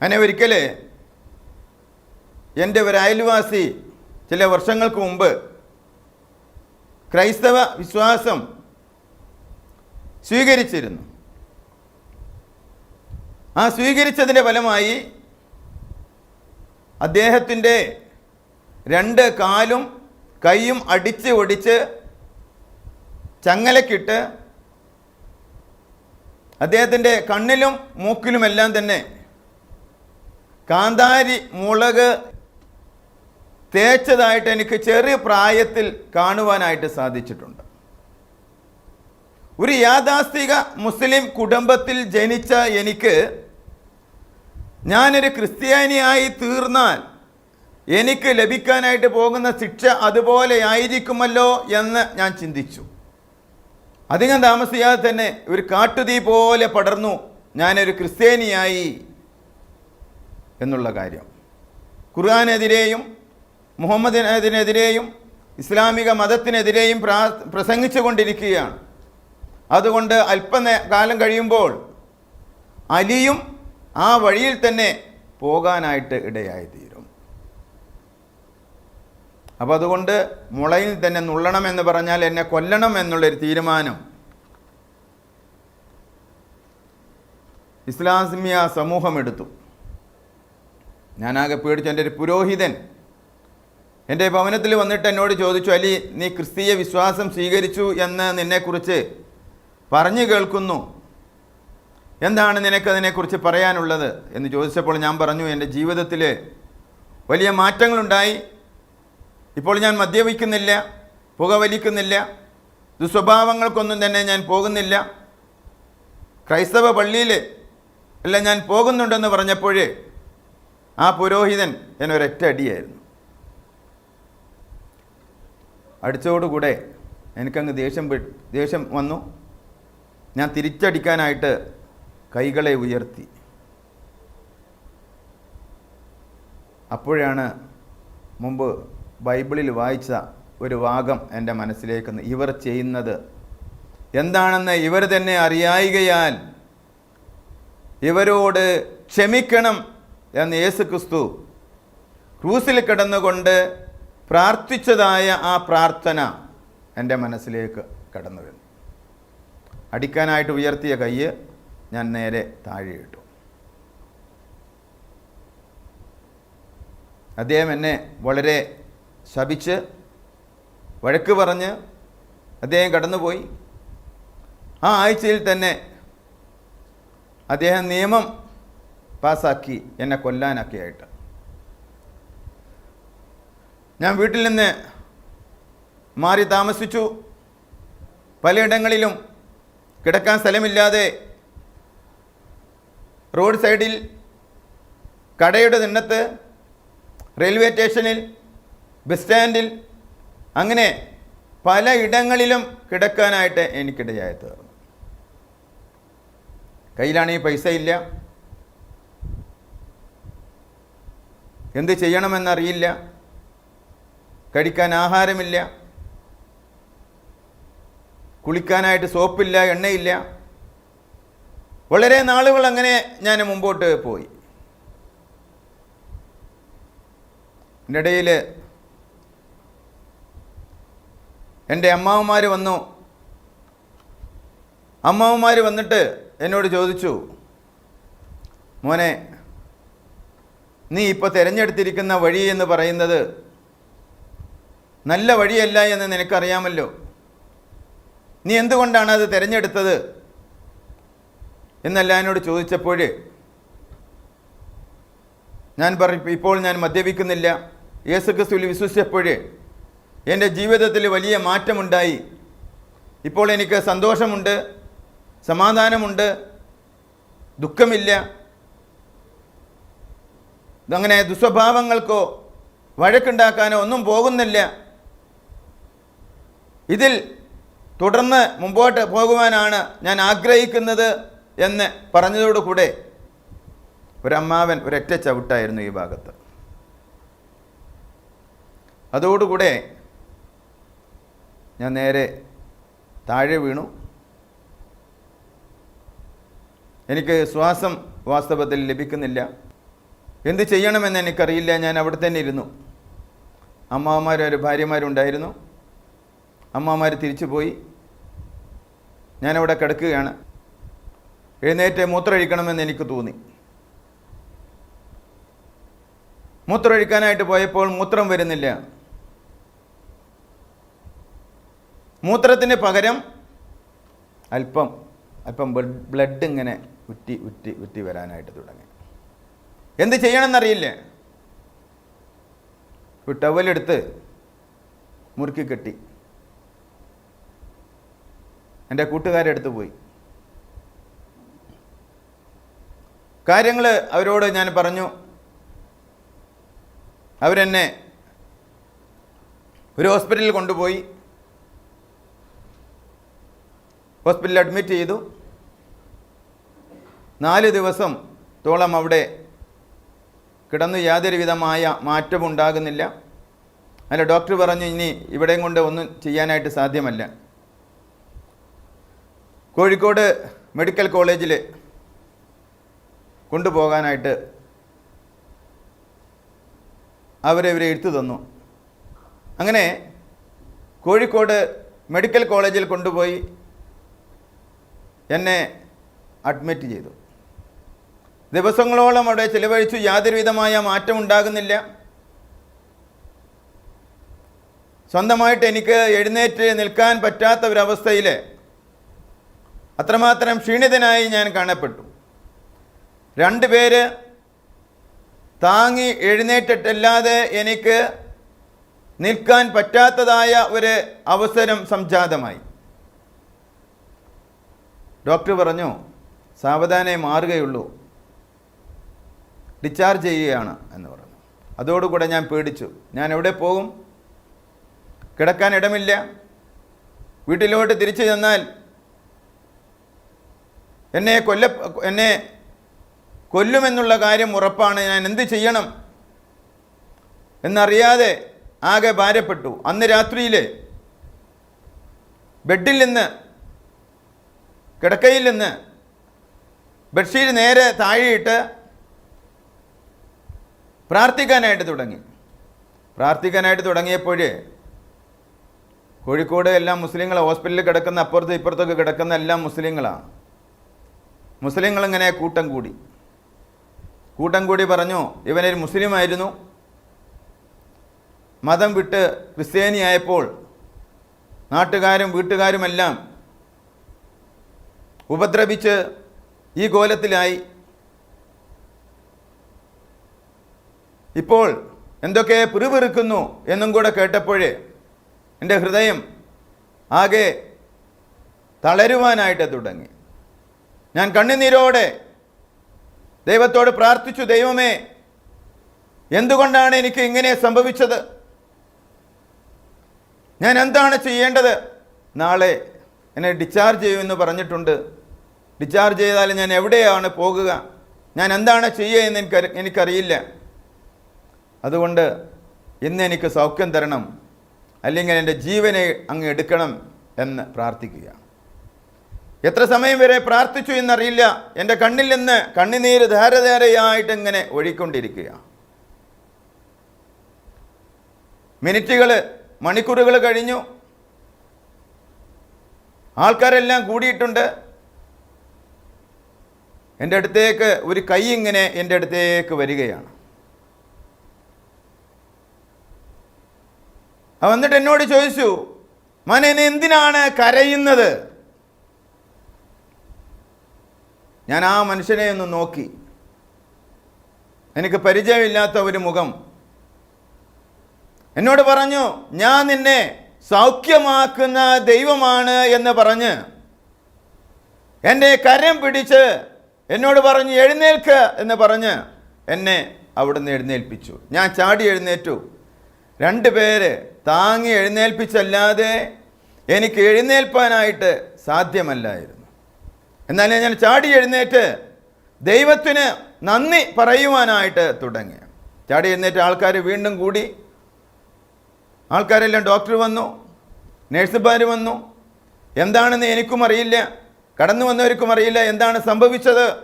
അങ്ങനെ ഒരിക്കൽ എന്റെ ഒരു അയൽവാസി ചില വർഷങ്ങൾക്ക് മുമ്പ് ക്രൈസ്തവ വിശ്വാസം സ്വീകരിച്ചിരുന്നു. ആ സ്വീകരിച്ചതിന്റെ ഫലമായി അദ്ദേഹത്തിന്റെ രണ്ട് കാലും കൈയും അടിച്ച് ഒടിച്ച് ചങ്ങലക്കിട്ട് അദ്ദേഹത്തിന്റെ കണ്ണിലും മൂക്കിലുമെല്ലാം തന്നെ കാന്താരി മുളക് തേച്ചതായിട്ട് എനിക്ക് ചെറിയ പ്രായത്തിൽ കാണുവാനായിട്ട് സാധിച്ചിട്ടുണ്ട്. ഒരു യാഥാസ്ഥിക മുസ്ലിം കുടുംബത്തിൽ ജനിച്ച എനിക്ക് ഞാനൊരു ക്രിസ്ത്യാനിയായി തീർന്നാൽ എനിക്ക് ലഭിക്കാനായിട്ട് പോകുന്ന ശിക്ഷ അതുപോലെ ആയിരിക്കുമല്ലോ എന്ന് ഞാൻ ചിന്തിച്ചു. അധികം താമസിയാതെ തന്നെ ഒരു കാട്ടുതീ പോലെ പടർന്നു ഞാനൊരു ക്രിസ്ത്യാനിയായി എന്നുള്ള കാര്യം. ഖുർആാനെതിരെയും മുഹമ്മദിനെതിരെയും ഇസ്ലാമിക മതത്തിനെതിരെയും പ്രാ പ്രസംഗിച്ചു കൊണ്ടിരിക്കുകയാണ് അതുകൊണ്ട് അല്പ കാലം കഴിയുമ്പോൾ അലിയും ആ വഴിയിൽ തന്നെ പോകാനായിട്ട് ഇടയായിത്തീരും. അപ്പോൾ അതുകൊണ്ട് മുളയിൽ തന്നെ നുള്ളണം എന്ന് പറഞ്ഞാൽ എന്നെ കൊല്ലണം എന്നുള്ളൊരു തീരുമാനം. ഇസ്ലാമിയ സമൂഹം എടുത്തു. ഞാനാകെ പേടിച്ചു. എന്റെ ഒരു പുരോഹിതൻ എന്റെ ഭവനത്തിൽ വന്നിട്ട് എന്നോട് ചോദിച്ചു അലി നീ ക്രിസ്തീയ വിശ്വാസം സ്വീകരിച്ചു എന്ന് നിന്നെക്കുറിച്ച് പറഞ്ഞു കേൾക്കുന്നു. എന്താണ് നിനക്കതിനെക്കുറിച്ച് പറയാനുള്ളത്? എന്ന് ചോദിച്ചപ്പോൾ ഞാൻ പറഞ്ഞു എന്റെ ജീവിതത്തിൽ വലിയ മാറ്റങ്ങളുണ്ടായി. ഇപ്പോൾ ഞാൻ മദ്യപിക്കുന്നില്ല പുകവലിക്കുന്നില്ല ദുസ്വഭാവങ്ങൾക്കൊന്നും തന്നെ ഞാൻ പോകുന്നില്ല. ക്രൈസ്തവ പള്ളിയിൽ അല്ല ഞാൻ പോകുന്നുണ്ടെന്ന് പറഞ്ഞപ്പോഴേ ആ പുരോഹിതൻ എന്നെ ഒരൊറ്റ അടിയായിരുന്നു അടിച്ചതോടുകൂടെ എനിക്കങ്ങ് ദേഷ്യം ദേഷ്യം വന്നു. ഞാൻ തിരിച്ചടിക്കാനായിട്ട് കൈകളെ ഉയർത്തി. അപ്പോഴാണ് മുമ്പ് ബൈബിളിൽ വായിച്ച ഒരു വാഗം എന്റെ മനസ്സിലേക്ക് ഇവർ ചെയ്യുന്നത് എന്താണെന്ന് ഇവർ തന്നെ അറിയായികയാൽ ഇവരോട് ക്ഷമിക്കണം എന്ന് യേശു ക്രിസ്തു ക്രൂസിൽ കിടന്നുകൊണ്ട് പ്രാർത്ഥിച്ചതായ ആ പ്രാർത്ഥന എന്റെ മനസ്സിലേക്ക് കടന്നു വന്നു. അടിക്കാനായിട്ട് ഉയർത്തിയ കൈ ഞാൻ നേരെ താഴെ ഇട്ടു. അദ്ദേഹം എന്നെ വളരെ ശപിച്ച് വഴക്ക് പറഞ്ഞ് അദ്ദേഹം കടന്നുപോയി. ആ ആഴ്ചയിൽ തന്നെ അദ്ദേഹം നിയമം പാസാക്കി എന്നെ കൊല്ലാനൊക്കെ ആയിട്ട് ഞാൻ വീട്ടിൽ നിന്ന് മാറി താമസിച്ചു. പലയിടങ്ങളിലും കിടക്കാൻ സ്ഥലമില്ലാതെ റോഡ് സൈഡിൽ കടയുടെ നിന്നത്ത് റെയിൽവേ സ്റ്റേഷനിൽ ബസ് സ്റ്റാൻഡിൽ അങ്ങനെ പല ഇടങ്ങളിലും കിടക്കാനായിട്ട് എനിക്കിടയായി തീർന്നു. കയ്യിലാണെങ്കിൽ പൈസ ഇല്ല എന്ത് ചെയ്യണമെന്നറിയില്ല. കഴിക്കാൻ ആഹാരമില്ല. കുളിക്കാനായിട്ട് സോപ്പില്ല എണ്ണയില്ല. വളരെ നാളുകൾ അങ്ങനെ ഞാൻ മുമ്പോട്ട് പോയി. ഇതിന്റെ ഇടയിൽ എന്റെ അമ്മാവന്മാർ വന്നു. അമ്മാവന്മാർ വന്നിട്ട് എന്നോട് ചോദിച്ചു മോനെ നീ ഇപ്പോൾ തിരഞ്ഞെടുത്തിരിക്കുന്ന വഴി എന്ന് പറയുന്നത് നല്ല വഴിയല്ല എന്ന് നിനക്കറിയാമല്ലോ. നീ എന്തുകൊണ്ടാണ് അത് തിരഞ്ഞെടുത്തത്? എന്നല്ല എന്നോട് ചോദിച്ചപ്പോൾ ഞാൻ പറ ഇപ്പോൾ ഞാൻ മദ്യപിക്കുന്നില്ല. യേശു ക്രിസ്തുവിൽ വിശ്വസിച്ചപ്പോൾ എന്റെ ജീവിതത്തിൽ വലിയ മാറ്റമുണ്ടായി. ഇപ്പോൾ എനിക്ക് സന്തോഷമുണ്ട് സമാധാനമുണ്ട് ദുഃഖമില്ല. അങ്ങനെ ദുസ്വഭാവങ്ങൾക്കോ വഴക്കുണ്ടാക്കാനോ ഒന്നും പോകുന്നില്ല. ഇതിൽ തുടർന്ന് മുമ്പോട്ട് പോകുവാനാണ് ഞാൻ ആഗ്രഹിക്കുന്നത് എന്ന് പറഞ്ഞതോടുകൂടെ ഒരമ്മാവൻ ഒരൊറ്റ ചവിട്ടായിരുന്നു ഈ ഭാഗത്ത്. അതോടുകൂടെ ഞാൻ നേരെ താഴെ വീണു. എനിക്ക് ശ്വാസം വാസ്തവത്തിൽ ലഭിക്കുന്നില്ല. എന്ത് ചെയ്യണമെന്ന് എനിക്കറിയില്ല. ഞാൻ അവിടെ തന്നെ ഇരുന്നു. അമ്മാവന്മാരും ഭാര്യമാരുണ്ടായിരുന്നു അമ്മമാർ തിരിച്ചു പോയി. ഞാനവിടെ കിടക്കുകയാണ്. എഴുന്നേറ്റ് മൂത്രമൊഴിക്കണമെന്ന് എനിക്ക് തോന്നി. മൂത്രമൊഴിക്കാനായിട്ട് പോയപ്പോൾ മൂത്രം വരുന്നില്ല. മൂത്രത്തിന് പകരം അല്പം അല്പം ബ്ലഡ് ഇങ്ങനെ ഉറ്റി ഉറ്റി ഉറ്റി വരാനായിട്ട് തുടങ്ങി. എന്ത് ചെയ്യണമെന്നറിയില്ല. ഒരു ടവലെടുത്ത് മുറുക്കി കെട്ടി. എന്റെ കൂട്ടുകാരെടുത്ത് പോയി. കാര്യങ്ങൾ അവരോട് ഞാൻ പറഞ്ഞു. അവരെന്നെ ഒരു ഹോസ്പിറ്റലിൽ കൊണ്ടുപോയി. ഹോസ്പിറ്റലിൽ അഡ്മിറ്റ് ചെയ്തു. നാല് ദിവസം തോളം അവിടെ കിടന്നു യാതൊരു വിധമായ മാറ്റവും ഉണ്ടാകുന്നില്ല. അല്ല ഡോക്ടർ പറഞ്ഞു ഇനി ഇവിടെയും കൊണ്ട് ഒന്നും ചെയ്യാനായിട്ട് സാധ്യമല്ല. കോഴിക്കോട് മെഡിക്കൽ കോളേജിൽ കൊണ്ടുപോകാനായിട്ട് അവരെ ഇവരെ എഴുത്തു തന്നു. അങ്ങനെ കോഴിക്കോട് മെഡിക്കൽ കോളേജിൽ കൊണ്ടുപോയി എന്നെ അഡ്മിറ്റ് ചെയ്തു. ദിവസങ്ങളോളം അവിടെ ചിലവഴിച്ചു യാതൊരുവിധമായ മാറ്റം ഉണ്ടാകുന്നില്ല. സ്വന്തമായിട്ട് എനിക്ക് എഴുന്നേറ്റ് നിൽക്കാൻ പറ്റാത്ത ഒരവസ്ഥയിൽ അത്രമാത്രം ക്ഷീണിതനായി ഞാൻ കാണപ്പെട്ടു. രണ്ട് പേര് താങ്ങി എഴുന്നേറ്റിട്ടല്ലാതെ എനിക്ക് നിൽക്കാൻ പറ്റാത്തതായ ഒരു അവസരം സംജാതമായി. ഡോക്ടർ പറഞ്ഞു സാവധാനേ മാറുകയുള്ളൂ. ഡിസ്ചാർജ് ചെയ്യുകയാണ് എന്ന് പറഞ്ഞു. അതോടുകൂടെ ഞാൻ പേടിച്ചു. ഞാൻ എവിടെ പോകും? കിടക്കാൻ ഇടമില്ല. വീട്ടിലോട്ട് തിരിച്ചു ചെന്നാൽ എന്നെ കൊല്ല എന്നെ കൊല്ലുമെന്നുള്ള കാര്യം ഉറപ്പാണ്. ഞാൻ എന്ത് ചെയ്യണം? എന്നറിയാതെ ആകെ ഭാരപ്പെട്ടു. അന്ന് രാത്രിയിൽ ബെഡിൽ നിന്ന് കിടക്കയിൽ നിന്ന് ബെഡ്ഷീറ്റ് നേരെ താഴെയിട്ട് പ്രാർത്ഥിക്കാനായിട്ട് തുടങ്ങി. പ്രാർത്ഥിക്കാനായിട്ട് തുടങ്ങിയപ്പോഴേ കോഴിക്കോട് എല്ലാം മുസ്ലിങ്ങൾ ഹോസ്പിറ്റലിൽ കിടക്കുന്ന അപ്പുറത്തും ഇപ്പുറത്തൊക്കെ കിടക്കുന്ന എല്ലാം മുസ്ലിങ്ങളാണ് മുസ്ലിങ്ങളിങ്ങനെ കൂട്ടം കൂടി. കൂട്ടം കൂടി പറഞ്ഞു ഇവനൊരു മുസ്ലിമായിരുന്നു. മതം വിട്ട് ക്രിസ്ത്യാനിയായപ്പോൾ നാട്ടുകാരും വീട്ടുകാരുമെല്ലാം ഉപദ്രവിച്ച് ഈ കോലത്തിലായി ഇപ്പോൾ എന്തൊക്കെ പിറുപിറുക്കുന്നു എന്നും കൂടെ കേട്ടപ്പോഴേ എന്റെ ഹൃദയം ആകെ തളരുവാനായിട്ട് തുടങ്ങി. ഞാൻ കണ്ണുനീരോടെ ദൈവത്തോട് പ്രാർത്ഥിച്ചു ദൈവമേ എന്തുകൊണ്ടാണ് എനിക്ക് ഇങ്ങനെ സംഭവിച്ചത്? ഞാൻ എന്താണ് ചെയ്യേണ്ടത്? നാളെ എന്നെ ഡിസ്ചാർജ് ചെയ്യുമെന്ന് പറഞ്ഞിട്ടുണ്ട്. ഡിസ്ചാർജ് ചെയ്താൽ ഞാൻ എവിടെയാണ് പോകുക? ഞാൻ എന്താണ് ചെയ്യുക എന്ന് എനിക്ക് എനിക്കറിയില്ല. അതുകൊണ്ട് ഇന്ന് എനിക്ക് സൗഖ്യം തരണം അല്ലെങ്കിൽ എന്റെ ജീവനെ അങ്ങ് എടുക്കണം എന്ന് പ്രാർത്ഥിക്കുക എത്ര സമയം വരെ പ്രാർത്ഥിച്ചു എന്നറിയില്ല. എന്റെ കണ്ണിൽ നിന്ന് കണ്ണുനീര് ധാരധാരയായിട്ട് ഇങ്ങനെ ഒഴിക്കൊണ്ടിരിക്കുക മിനിറ്റുകൾ മണിക്കൂറുകൾ കഴിഞ്ഞു. ആൾക്കാരെല്ലാം കൂടിയിട്ടുണ്ട്. എന്റെ അടുത്തേക്ക് ഒരു കൈ ഇങ്ങനെ എന്റെ അടുത്തേക്ക് വരികയാണ്. അവൻ എന്നിട്ട് എന്നോട് ചോദിച്ചു മോനെ നീ എന്തിനാണ് കരയുന്നത്? ഞാൻ ആ മനുഷ്യനെ ഒന്ന് നോക്കി. എനിക്ക് പരിചയമില്ലാത്ത ഒരു മുഖം. എന്നോട് പറഞ്ഞു ഞാൻ നിന്നെ സൗഖ്യമാക്കുന്ന ദൈവമാണ് എന്ന് പറഞ്ഞ് എന്റെ കരം പിടിച്ച് എന്നോട് പറഞ്ഞു എഴുന്നേൽക്ക് എന്ന് പറഞ്ഞ് എന്നെ അവിടുന്ന് എഴുന്നേൽപ്പിച്ചു. ഞാൻ ചാടി എഴുന്നേറ്റു. രണ്ട് പേര് താങ്ങി എഴുന്നേൽപ്പിച്ചല്ലാതെ എനിക്ക് എഴുന്നേൽപ്പാനായിട്ട് സാധ്യമല്ലായിരുന്നു. എന്നാൽ ഞാൻ ചാടി എഴുന്നേറ്റ് ദൈവത്തിന് നന്ദി പറയുവാനായിട്ട് തുടങ്ങി. ചാടി എഴുന്നേറ്റ് ആൾക്കാർ വീണ്ടും കൂടി. ആൾക്കാരെല്ലാം ഡോക്ടർ വന്നു നേഴ്സുമാർ വന്നു. എന്താണെന്ന് എനിക്കും അറിയില്ല. കടന്നു വന്നവർക്കും അറിയില്ല എന്താണ് സംഭവിച്ചത്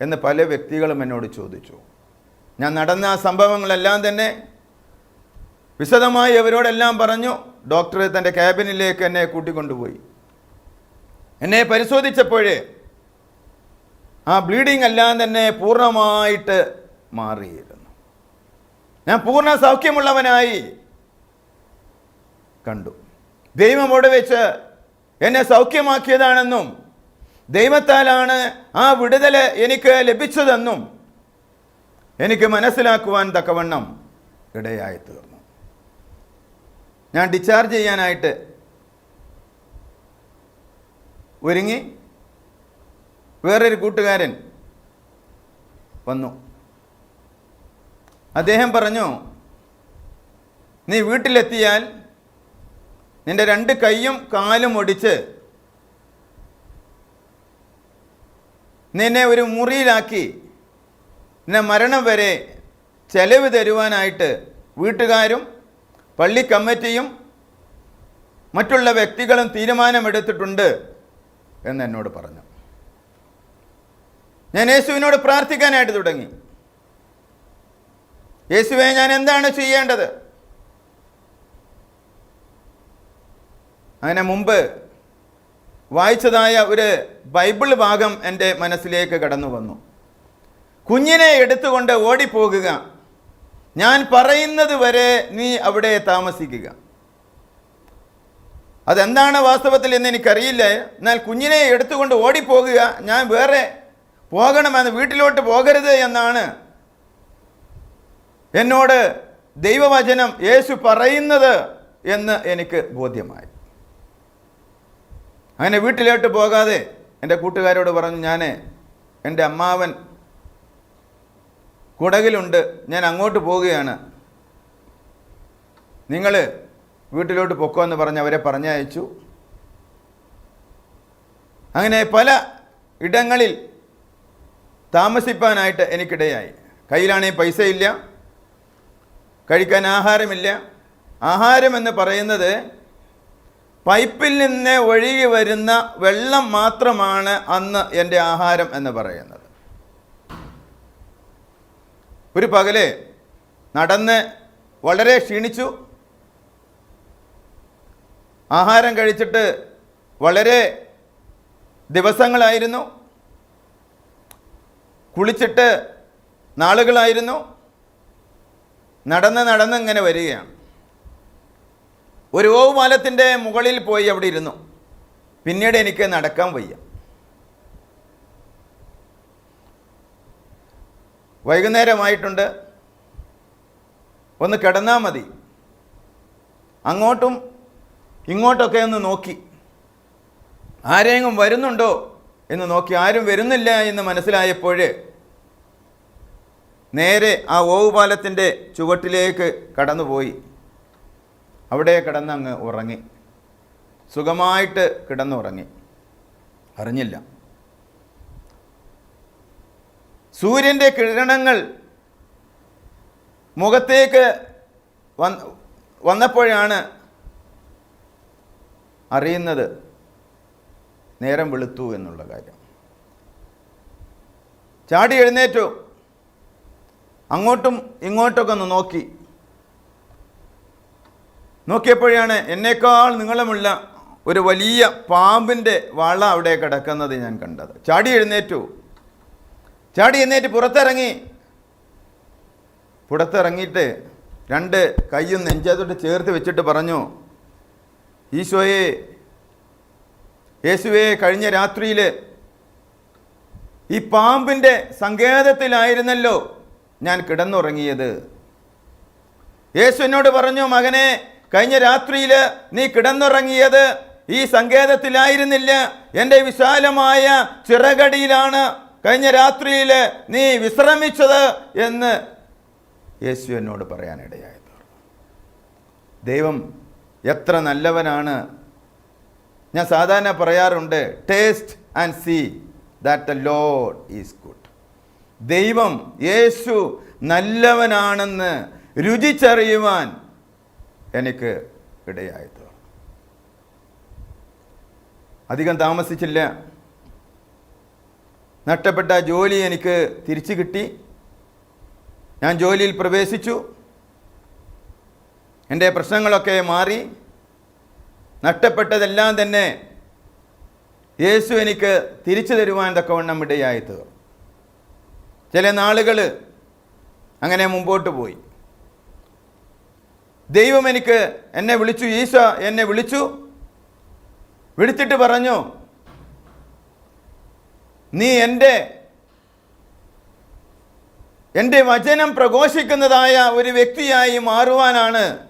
എന്ന് പല വ്യക്തികളും എന്നോട് ചോദിച്ചു. ഞാൻ നടന്ന ആ സംഭവങ്ങളെല്ലാം തന്നെ വിശദമായി അവരോടെല്ലാം പറഞ്ഞു ഡോക്ടർ തന്റെ ക്യാബിനിലേക്ക് എന്നെ കൂട്ടിക്കൊണ്ടുപോയി. എന്നെ പരിശോധിച്ചപ്പോഴേ ആ ബ്ലീഡിംഗ് എല്ലാം തന്നെ പൂർണമായിട്ട് മാറിയിരുന്നു. ഞാൻ പൂർണ സൗഖ്യമുള്ളവനായി കണ്ടു. ദൈവം അവിടെ വെച്ച് എന്നെ സൗഖ്യമാക്കിയതാണെന്നും ദൈവത്താലാണ് ആ വിടുതൽ എനിക്ക് ലഭിച്ചതെന്നും എനിക്ക് മനസ്സിലാക്കുവാൻ തക്കവണ്ണം ഇടയായി തീർന്നു ഞാൻ ഡിസ്ചാർജ് ചെയ്യാനായിട്ട് ഒരുങ്ങി വേറൊരു കൂട്ടുകാരൻ വന്നു. അദ്ദേഹം പറഞ്ഞു നീ വീട്ടിലെത്തിയാൽ നിന്റെ രണ്ട് കൈയും കാലും ഒടിച്ച് നിന്നെ ഒരു മുറിയിലാക്കി നിന്നെ മരണം വരെ ചെലവ് തരുവാനായിട്ട് വീട്ടുകാരും പള്ളി കമ്മിറ്റിയും മറ്റുള്ള വ്യക്തികളും തീരുമാനമെടുത്തിട്ടുണ്ട് എന്ന് എന്നോട് പറഞ്ഞു. ഞാൻ യേശുവിനോട് പ്രാർത്ഥിക്കാനായിട്ട് തുടങ്ങി. യേശുവെ ഞാൻ എന്താണ് ചെയ്യേണ്ടത്? അങ്ങനെ മുമ്പ് വായിച്ചതായ ഒരു ബൈബിൾ ഭാഗം എന്റെ മനസ്സിലേക്ക് കടന്നു വന്നു കുഞ്ഞിനെ എടുത്തുകൊണ്ട് ഓടിപ്പോകുക ഞാൻ പറയുന്നത് വരെ നീ അവിടെ താമസിക്കുക. അതെന്താണ് വാസ്തവത്തിൽ എന്ന് എനിക്കറിയില്ല. എന്നാൽ കുഞ്ഞിനെ എടുത്തുകൊണ്ട് ഓടിപ്പോകുക ഞാൻ വേറെ പോകണമെന്ന് വീട്ടിലോട്ട് പോകരുത് എന്നാണ് എന്നോട് ദൈവവചനം യേശു പറയുന്നത് എന്ന് എനിക്ക് ബോധ്യമായി. അങ്ങനെ വീട്ടിലോട്ട് പോകാതെ എന്റെ കൂട്ടുകാരോട് പറഞ്ഞു ഞാൻ എന്റെ അമ്മാവൻ കുടകിലുണ്ട്. ഞാൻ അങ്ങോട്ട് പോവുകയാണ്. നിങ്ങൾ വീട്ടിലോട്ട് പൊക്കോ എന്ന് പറഞ്ഞ് അവരെ പറഞ്ഞയച്ചു. അങ്ങനെ പല ഇടങ്ങളിൽ താമസിപ്പാനായിട്ട് എനിക്കിടയായി. കയ്യിലാണെങ്കിൽ പൈസയില്ല. കഴിക്കാൻ ആഹാരമില്ല. ആഹാരമെന്ന് പറയുന്നത് പൈപ്പിൽ നിന്ന് ഒഴുകി വരുന്ന വെള്ളം മാത്രമാണ് അന്ന് എന്റെ ആഹാരം എന്ന് പറയുന്നത്. ഒരു പകൽ നടന്ന് വളരെ ക്ഷീണിച്ചു. ആഹാരം കഴിച്ചിട്ട് വളരെ ദിവസങ്ങളായിരുന്നു. കുളിച്ചിട്ട് നാളുകളായിരുന്നു. നടന്ന് നടന്ന് ഇങ്ങനെ വരികയാണ്. ഒരു ഓവുമാലത്തിന്റെ മുകളിൽ പോയി അവിടെ ഇരുന്നു. പിന്നീട് എനിക്ക് നടക്കാൻ വയ്യ. വൈകുന്നേരമായിട്ടുണ്ട്. ഒന്ന് കിടന്നാൽ മതി. അങ്ങോട്ടും ഇങ്ങോട്ടൊക്കെ ഒന്ന് നോക്കി. ആരെങ്കിലും വരുന്നുണ്ടോ എന്ന് നോക്കി. ആരും വരുന്നില്ല എന്ന് മനസ്സിലായപ്പോൾ നേരെ ആ ഓവുപാലത്തിന്റെ ചുവട്ടിലേക്ക് കടന്നുപോയി. അവിടെ കിടന്നങ്ങ് ഉറങ്ങി. സുഖമായിട്ട് കിടന്നുറങ്ങി. അറിഞ്ഞില്ല. സൂര്യന്റെ കിരണങ്ങൾ മുഖത്തേക്ക് വന്ന് വന്നപ്പോഴാണ് അറിയുന്നത് നേരം വെളുത്തു എന്നുള്ള കാര്യം. ചാടി എഴുന്നേറ്റു. അങ്ങോട്ടും ഇങ്ങോട്ടൊക്കെ ഒന്ന് നോക്കി. നോക്കിയപ്പോഴാണ് എന്നേക്കാൾ നീളമുള്ള ഒരു വലിയ പാമ്പിന്റെ വള അവിടെ കിടക്കുന്നത് ഞാൻ കണ്ടത്. ചാടി എഴുന്നേറ്റു. ചാടി എന്നേറ്റ് പുറത്തിറങ്ങി. പുറത്തിറങ്ങിയിട്ട് രണ്ട് കൈയും നെഞ്ചതോട്ട് ചേർത്ത് വെച്ചിട്ട് പറഞ്ഞു ഈശോയെ യേശുവെ കഴിഞ്ഞ രാത്രിയിൽ ഈ പാമ്പിന്റെ സങ്കേതത്തിലായിരുന്നല്ലോ ഞാൻ കിടന്നുറങ്ങിയത്. യേശു എന്നോട് പറഞ്ഞു മകനെ കഴിഞ്ഞ രാത്രിയിൽ നീ കിടന്നുറങ്ങിയത് ഈ സങ്കേതത്തിലായിരുന്നില്ല. എന്റെ വിശാലമായ ചിറകടിയിലാണ്. കഴിഞ്ഞ രാത്രിയിൽ നീ വിശ്രമിച്ചത് എന്ന് യേശു എന്നോട് പറയാനിടയായത്. ദൈവം എത്ര നല്ലവനാണ്. ഞാൻ സാധാരണ പറയാറുണ്ട് taste and see that the lord is good ദൈവം യേശു നല്ലവനാണെന്ന് രുചിച്ചറിയുവാൻ എനിക്ക് ഇടയായത്. അധികം താമസിച്ചില്ല. നഷ്ടപ്പെട്ട ജോലി എനിക്ക് തിരിച്ചു കിട്ടി. ഞാൻ ജോലിയിൽ പ്രവേശിച്ചു. എന്റെ പ്രശ്നങ്ങളൊക്കെ മാറി. നഷ്ടപ്പെട്ടതെല്ലാം തന്നെ യേശു എനിക്ക് തിരിച്ചു തരുവാൻ തക്കവണ്ണം ഇടയായി തീർന്നു ചില നാളുകൾ അങ്ങനെ മുമ്പോട്ട് പോയി. ദൈവം എനിക്ക് എന്നെ വിളിച്ചു ഈശോ എന്നെ വിളിച്ചു. വിളിച്ചിട്ട് പറഞ്ഞു നീ എന്റെ എന്റെ വചനം പ്രഘോഷിക്കുന്നതായ ഒരു വ്യക്തിയായി മാറുവാനാണ്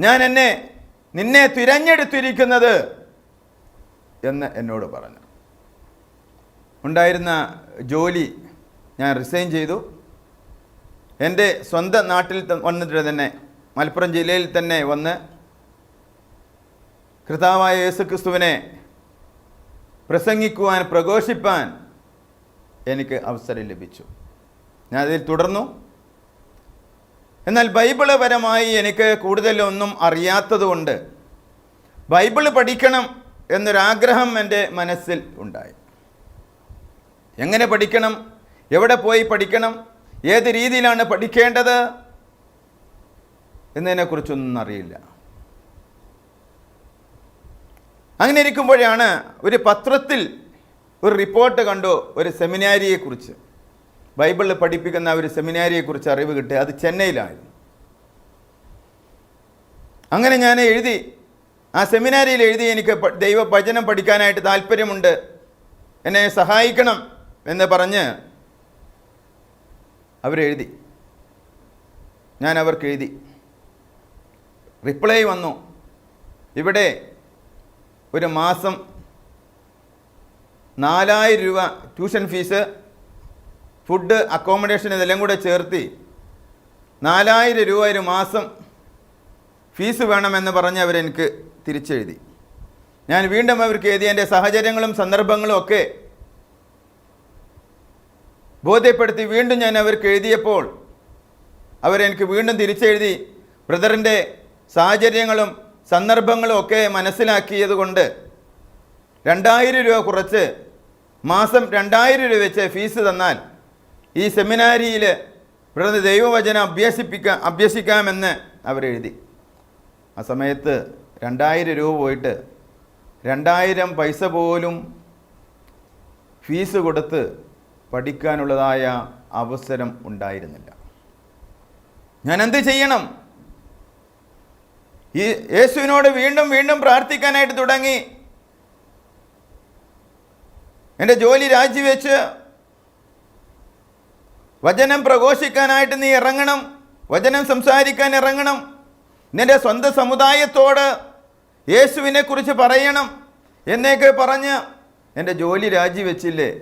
ഞാൻ എന്നെ നിന്നെ തിരഞ്ഞെടുത്തിരിക്കുന്നത് എന്ന് എന്നോട് പറഞ്ഞു. ഉണ്ടായിരുന്ന ജോലി ഞാൻ റിസൈൻ ചെയ്തു. എന്റെ സ്വന്തം നാട്ടിൽ വന്നിട്ട് തന്നെ മലപ്പുറം ജില്ലയിൽ തന്നെ വന്ന് കർത്താവായ യേശു ക്രിസ്തുവിനെ പ്രസംഗിക്കുവാൻ പ്രഘോഷിപ്പാൻ എനിക്ക് അവസരം ലഭിച്ചു. ഞാൻ അതിൽ തുടർന്നു. എന്നാൽ ബൈബിൾ പരമായി എനിക്ക് കൂടുതലൊന്നും അറിയാത്തതുകൊണ്ട് ബൈബിൾ പഠിക്കണം എന്നൊരാഗ്രഹം എന്റെ മനസ്സിൽ ഉണ്ടായി. എങ്ങനെ പഠിക്കണം? എവിടെ പോയി പഠിക്കണം? ഏത് രീതിയിലാണ് പഠിക്കേണ്ടത്? എന്നതിനെക്കുറിച്ചൊന്നും അറിയില്ല. അങ്ങനെ ഇരിക്കുമ്പോഴാണ് ഒരു പത്രത്തിൽ ഒരു റിപ്പോർട്ട് കണ്ടു ഒരു സെമിനാരിയെക്കുറിച്ച്. ബൈബിളിൽ പഠിപ്പിക്കുന്ന ഒരു സെമിനാരിയെക്കുറിച്ച് അറിവ് കിട്ടി. അത് ചെന്നൈയിലായിരുന്നു. അങ്ങനെ ഞാൻ എഴുതി. ആ സെമിനാരിയിൽ എഴുതി എനിക്ക് ദൈവ ദൈവവചനം പഠിക്കാനായിട്ട് താല്പര്യമുണ്ട്. എന്നെ സഹായിക്കണം എന്ന് പറഞ്ഞ് അവരെഴുതി. ഞാൻ അവർക്ക് എഴുതി റിപ്ലൈ വന്നു. ഇവിടെ ഒരു മാസം നാലായിരം രൂപ ട്യൂഷൻ ഫീസ് ഫുഡ് അക്കോമഡേഷൻ ഇതെല്ലാം കൂടെ ചേർത്തി നാലായിരം രൂപ ഒരു മാസം ഫീസ് വേണമെന്ന് പറഞ്ഞ് അവരെനിക്ക് തിരിച്ചെഴുതി. ഞാൻ വീണ്ടും അവർക്ക് എഴുതി എന്റെ സാഹചര്യങ്ങളും സന്ദർഭങ്ങളും ഒക്കെ ബോധ്യപ്പെടുത്തി വീണ്ടും ഞാൻ അവർക്ക് എഴുതിയപ്പോൾ അവരെനിക്ക് വീണ്ടും തിരിച്ചെഴുതി. ബ്രദറിന്റെ സാഹചര്യങ്ങളും സന്ദർഭങ്ങളും ഒക്കെ മനസ്സിലാക്കിയത് കൊണ്ട് രണ്ടായിരം രൂപ കുറച്ച് മാസം രണ്ടായിരം രൂപ വെച്ച് ഫീസ് തന്നാൽ ഈ സെമിനാരിയിൽ ഇവിടുന്ന് ദൈവവചനം അഭ്യസിപ്പിക്കാം അഭ്യസിക്കാമെന്ന് അവരെഴുതി. ആ സമയത്ത് രണ്ടായിരം രൂപ പോയിട്ട് രണ്ടായിരം പൈസ പോലും ഫീസ് കൊടുത്ത് പഠിക്കാനുള്ളതായ അവസരം ഉണ്ടായിരുന്നില്ല. ഞാൻ എന്ത് ചെയ്യണം? ഈ യേശുവിനോട് വീണ്ടും വീണ്ടും പ്രാർത്ഥിക്കാനായിട്ട് തുടങ്ങി. എന്റെ ജോലി രാജിവെച്ച് വചനം പ്രഘോഷിക്കാനായിട്ട് നീ ഇറങ്ങണം. വചനം സംസാരിക്കാൻ ഇറങ്ങണം. നിന്റെ സ്വന്തം സമുദായത്തോട് യേശുവിനെ കുറിച്ച് പറയണം. എന്നൊക്കെ പറഞ്ഞ് എന്റെ ജോലി രാജിവെച്ചില്ലേ.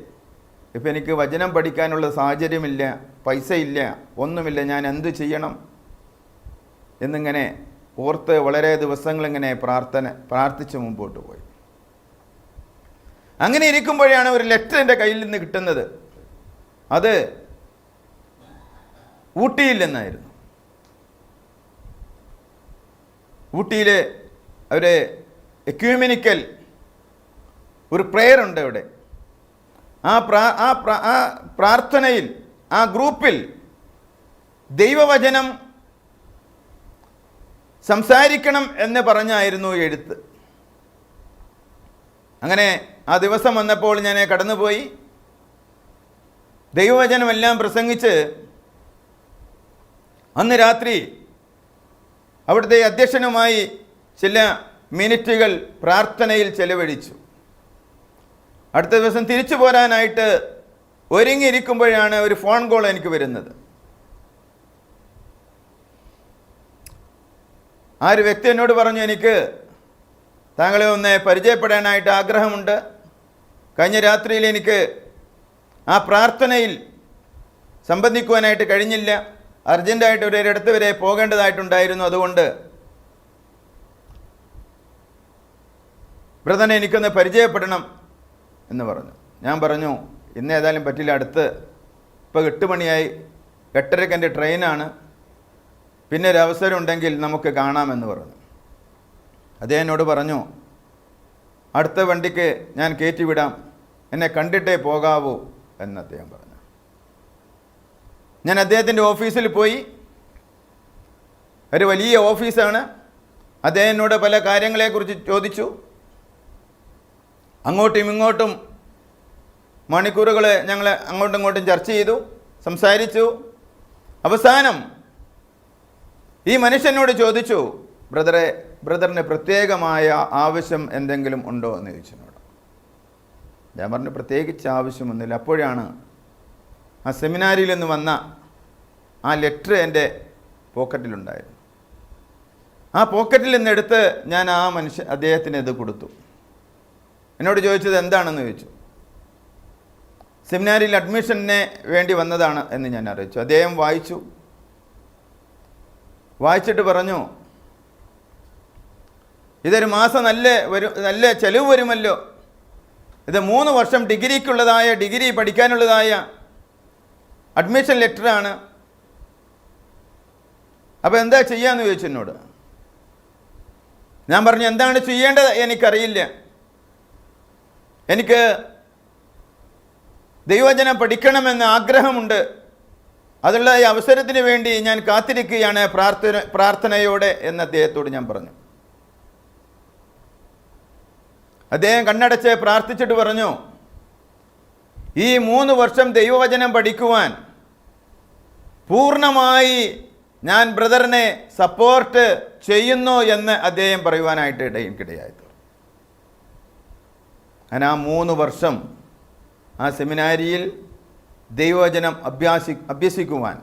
ഇപ്പം എനിക്ക് വചനം പഠിക്കാനുള്ള സാഹചര്യമില്ല പൈസയില്ല ഒന്നുമില്ല ഞാൻ എന്ത് ചെയ്യണം? എന്നിങ്ങനെ ഓർത്ത് വളരെ ദിവസങ്ങളിങ്ങനെ പ്രാർത്ഥന പ്രാർത്ഥിച്ച് മുമ്പോട്ട് പോയി. അങ്ങനെ ഇരിക്കുമ്പോഴാണ് ഒരു ലെറ്റർ എന്റെ കയ്യിൽ നിന്ന് കിട്ടുന്നത്. അത് ഊട്ടിയിൽ നിന്നായിരുന്നു. ഊട്ടിയിൽ അവർ എക്യൂമിനിക്കൽ ഒരു പ്രെയർ ഉണ്ട് അവിടെ. ആ പ്രാ- ആ പ്രാർത്ഥനയിൽ ആ ഗ്രൂപ്പിൽ ദൈവവചനം സംസാരിക്കണം എന്ന് പറഞ്ഞായിരുന്നു എഴുത്ത്. അങ്ങനെ ആ ദിവസം വന്നപ്പോൾ ഞാൻ കടന്നുപോയി. ദൈവവചനമെല്ലാം പ്രസംഗിച്ച് അന്ന് രാത്രി അവിടുത്തെ അധ്യക്ഷനുമായി ചില മിനിറ്റുകൾ പ്രാർത്ഥനയിൽ ചെലവഴിച്ചു. അടുത്ത ദിവസം തിരിച്ചു പോരാനായിട്ട് ഒരുങ്ങിയിരിക്കുമ്പോഴാണ് ഒരു ഫോൺ കോൾ എനിക്ക് വരുന്നത്. ആ ഒരു വ്യക്തി എന്നോട് പറഞ്ഞു എനിക്ക് താങ്കളെ ഒന്ന് പരിചയപ്പെടാനായിട്ട് ആഗ്രഹമുണ്ട്. കഴിഞ്ഞ രാത്രിയിൽ എനിക്ക് ആ പ്രാർത്ഥനയിൽ സംബന്ധിക്കുവാനായിട്ട് കഴിഞ്ഞില്ല. അർജന്റായിട്ട് ഒരിടത്ത് വരെ പോകേണ്ടതായിട്ടുണ്ടായിരുന്നു. അതുകൊണ്ട് ബ്രദനെ എനിക്കൊന്ന് പരിചയപ്പെടണം എന്ന് പറഞ്ഞു. ഞാൻ പറഞ്ഞു ഇന്ന് ഏതായാലും പറ്റില്ല. അടുത്ത് ഇപ്പോൾ എട്ട് മണിയായി. എട്ടരയ്ക്ക് എന്റെ ട്രെയിനാണ്. പിന്നെ ഒരു അവസരം ഉണ്ടെങ്കിൽ നമുക്ക് കാണാമെന്ന് പറഞ്ഞു. അദ്ദേഹം എന്നോട് പറഞ്ഞു അടുത്ത വണ്ടിക്ക് ഞാൻ കയറ്റിവിടാം. എന്നെ കണ്ടിട്ടേ പോകാവൂ എന്ന് അദ്ദേഹം പറഞ്ഞു. ഞാൻ അദ്ദേഹത്തിന്റെ ഓഫീസിൽ പോയി. ഒരു വലിയ ഓഫീസാണ്. അദ്ദേഹം പല കാര്യങ്ങളെക്കുറിച്ച് ചോദിച്ചു. അങ്ങോട്ടും ഇങ്ങോട്ടും മണിക്കൂറുകൾ ഞങ്ങൾ അങ്ങോട്ടും ഇങ്ങോട്ടും ചർച്ച ചെയ്തു സംസാരിച്ചു. അവസാനം ഈ മനുഷ്യനോട് ചോദിച്ചു ബ്രദറെ ബ്രദറിന് പ്രത്യേകമായ ആവശ്യം എന്തെങ്കിലും ഉണ്ടോ? എന്ന് ചോദിച്ചു ഞാൻ പറഞ്ഞു പ്രത്യേകിച്ച് ആവശ്യമൊന്നുമില്ല. അപ്പോഴാണ് ആ സെമിനാരിയിൽ നിന്ന് വന്ന ആ ലെറ്റർ എന്റെ പോക്കറ്റിലുണ്ടായിരുന്നു ആ പോക്കറ്റിൽ നിന്ന് എടുത്ത് ഞാൻ ആ മനുഷ്യ അദ്ദേഹത്തിന് ഇത് കൊടുത്തു. എന്നോട് ചോദിച്ചത് എന്താണെന്ന് ചോദിച്ചു. സെമിനാരിയിൽ അഡ്മിഷനെ വേണ്ടി വന്നതാണ് എന്ന് ഞാൻ അറിയിച്ചു. അദ്ദേഹം വായിച്ചു. വായിച്ചിട്ട് പറഞ്ഞു ഇതൊരു മാസം നല്ല വരും നല്ല ചെലവ് വരുമല്ലോ. ഇത് മൂന്ന് വർഷം ഡിഗ്രിക്കുള്ളതായ ഡിഗ്രി പഠിക്കാനുള്ളതായ അഡ്മിഷൻ ലെറ്ററാണ്. അപ്പോൾ എന്താ ചെയ്യാന്ന് ചോദിച്ചു എന്നോട്. ഞാൻ പറഞ്ഞു എന്താണ് ചെയ്യേണ്ടത്? എനിക്കറിയില്ല. എനിക്ക് ദൈവജനം പഠിക്കണമെന്ന് ആഗ്രഹമുണ്ട്. അതുള്ള ഈ അവസരത്തിന് വേണ്ടി ഞാൻ കാത്തിരിക്കുകയാണ് പ്രാർത്ഥന പ്രാർത്ഥനയോടെ എന്ന് അദ്ദേഹത്തോട് ഞാൻ പറഞ്ഞു അദ്ദേഹം കണ്ണടച്ച് പ്രാർത്ഥിച്ചിട്ട് പറഞ്ഞു ഈ മൂന്ന് വർഷം ദൈവവചനം പഠിക്കുവാൻ പൂർണമായി ഞാൻ ബ്രദറിനെ സപ്പോർട്ട് ചെയ്യുന്നു എന്ന് അദ്ദേഹം പറയുവാനായിട്ട് ഇട- എനിക്കിടയായി തീർന്നു. ഞാൻ ആ മൂന്ന് വർഷം ആ സെമിനാരിയിൽ ദൈവവചനം അഭ്യാസി അഭ്യസിക്കുവാൻ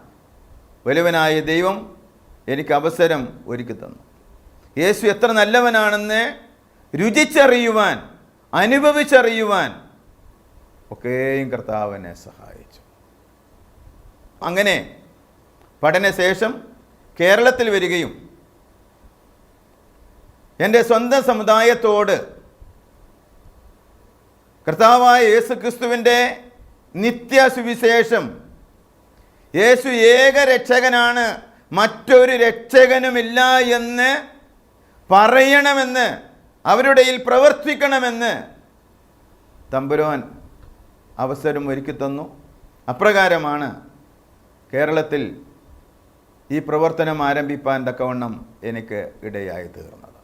വലുവനായ ദൈവം എനിക്ക് അവസരം ഒരുക്കി തന്നു. യേശു എത്ര നല്ലവനാണെന്ന് രുചിച്ചറിയുവാൻ അനുഭവിച്ചറിയുവാൻ ഒക്കെയും കർത്താവിനെ സഹായിച്ചു. അങ്ങനെ പഠനശേഷം കേരളത്തിൽ വരികയും എന്റെ സ്വന്തം സമുദായത്തോട് കർത്താവായ യേസു ക്രിസ്തുവിന്റെ നിത്യ സുവിശേഷം യേശു ഏക രക്ഷകനാണ്. മറ്റൊരു രക്ഷകനുമില്ല എന്ന് പറയണമെന്ന് അവരുടെ പ്രവർത്തിക്കണമെന്ന് തമ്പുരാൻ അവസരം ഒരുക്കി തന്നു. അപ്രകാരമാണ് കേരളത്തിൽ ഈ പ്രവർത്തനം ആരംഭിപ്പാൻ തക്കവണ്ണം എനിക്ക് ഇടയായി തീർന്നത്.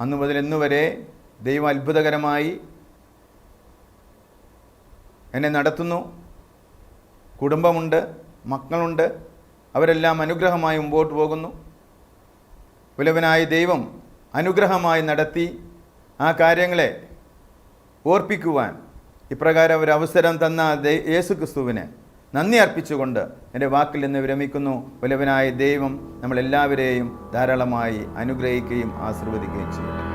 അന്നു മുതൽ ഇന്നുവരെ ദൈവം അത്ഭുതകരമായി എന്നെ നടത്തുന്നു. കുടുംബമുണ്ട് മക്കളുണ്ട് അവരെല്ലാം അനുഗ്രഹമായി മുമ്പോട്ട് പോകുന്നു. വിലവനായ ദൈവം അനുഗ്രഹമായി നടത്തി ആ കാര്യങ്ങളെ ഓർപ്പിക്കുവാൻ ഇപ്രകാരം ഒരു അവസരം തന്ന യേശു ക്രിസ്തുവിന് നന്ദി അർപ്പിച്ചുകൊണ്ട് എന്റെ വാക്കിൽ നിന്ന് വിരമിക്കുന്നു. വലവനായ ദൈവം നമ്മളെല്ലാവരെയും ധാരാളമായി അനുഗ്രഹിക്കുകയും ആശീർവദിക്കുകയും ചെയ്യട്ടെ.